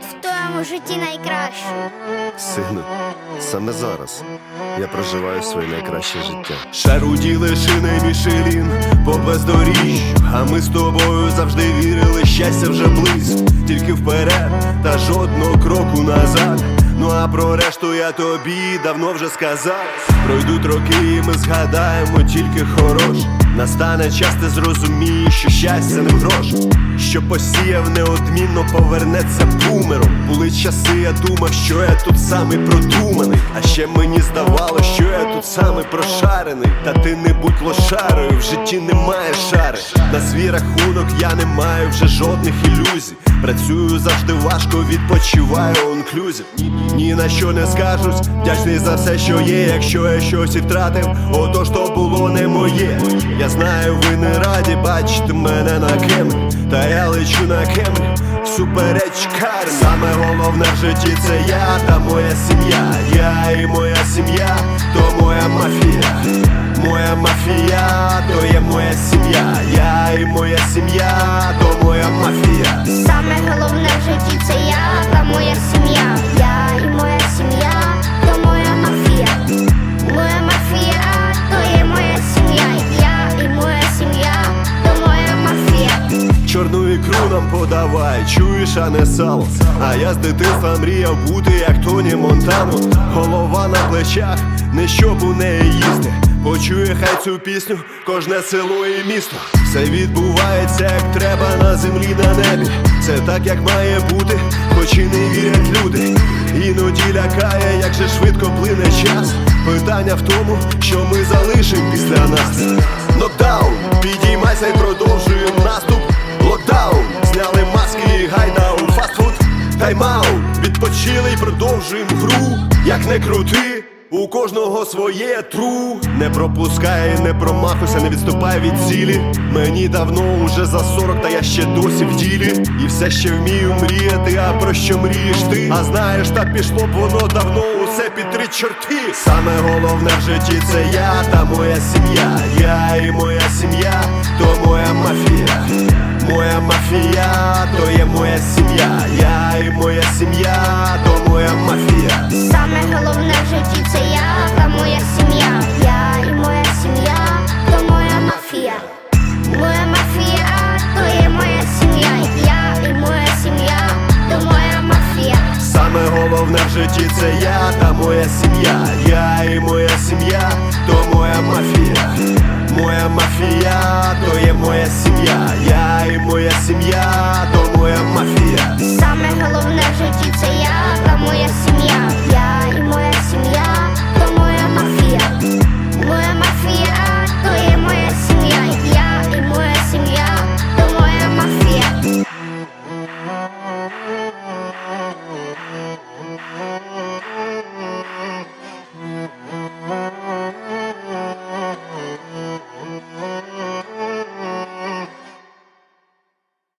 моєму житті найкраще. Сину, саме зараз я проживаю своє найкраще життя. Шаруді лишини мішелін по бездоріжжю. А ми з тобою завжди вірили, щастя вже близько. Тільки вперед та жодного кроку назад. Ну а про решту я тобі давно вже сказав. Пройдуть роки, і ми згадаємо тільки хороше. Настане час, ти зрозумієш, що щастя не в грошах Що посіяв неодмінно повернеться бумером. Були часи, я думав, що я тут самий продуманий. А ще мені здавалося, що я тут самий прошарений. Та ти не будь лошарою, в житті немає шари. На свій рахунок я не маю вже жодних ілюзій Працюю завжди важко, відпочиваю онклюзів Ні на що не скажусь, вдячний за все, що є, якщо я щось і втратив, отож то було не моє. Я знаю, ви не раді бачити мене на кемрі Та я лечу на кемрі всупереч кармі Саме головне в житті це я та моя сім'я. Я і моя сім'я, то моя мафія. Ікру нам подавай, чуєш, а не сало. А я з дитинства мріяв бути як Тоні Монтано. Голова на плечах, не щоб у неї їсти. Почує хай цю пісню, кожне село і місто. Все відбувається як треба на землі, на небі. Це так, як має бути, хоч і не вірять люди. Іноді лякає, як же швидко плине час. Питання в тому, що ми залишимо після нас. Нокдаун, відпочили і продовжуємо гру. Як не крути, у кожного своє тру. Не пропускай, не промахуйся, не відступай від цілі. Мені давно уже за 40, та я ще досі в ділі. І все ще вмію мріяти, а про що мрієш ти? А знаєш, так пішло б воно давно, усе під три чорти. Саме головне в житті це я та моя сім'я. Я і моя сім'я, то моя мафія. Моя мафія, то є моя сім'я. Я і моя сім'я, то моя мафія. Саме головне в житті це я та моя сім'я. Я і моя сім'я, то моя мафія. Моя мафія, то є моя сім'я. Я і моя сім'я, то моя мафія. Саме головне в житті це я та моя сім'я. Я і моя сім'я, то моя мафія. Моя мафія, то є моя сім'я. Моя сім'я,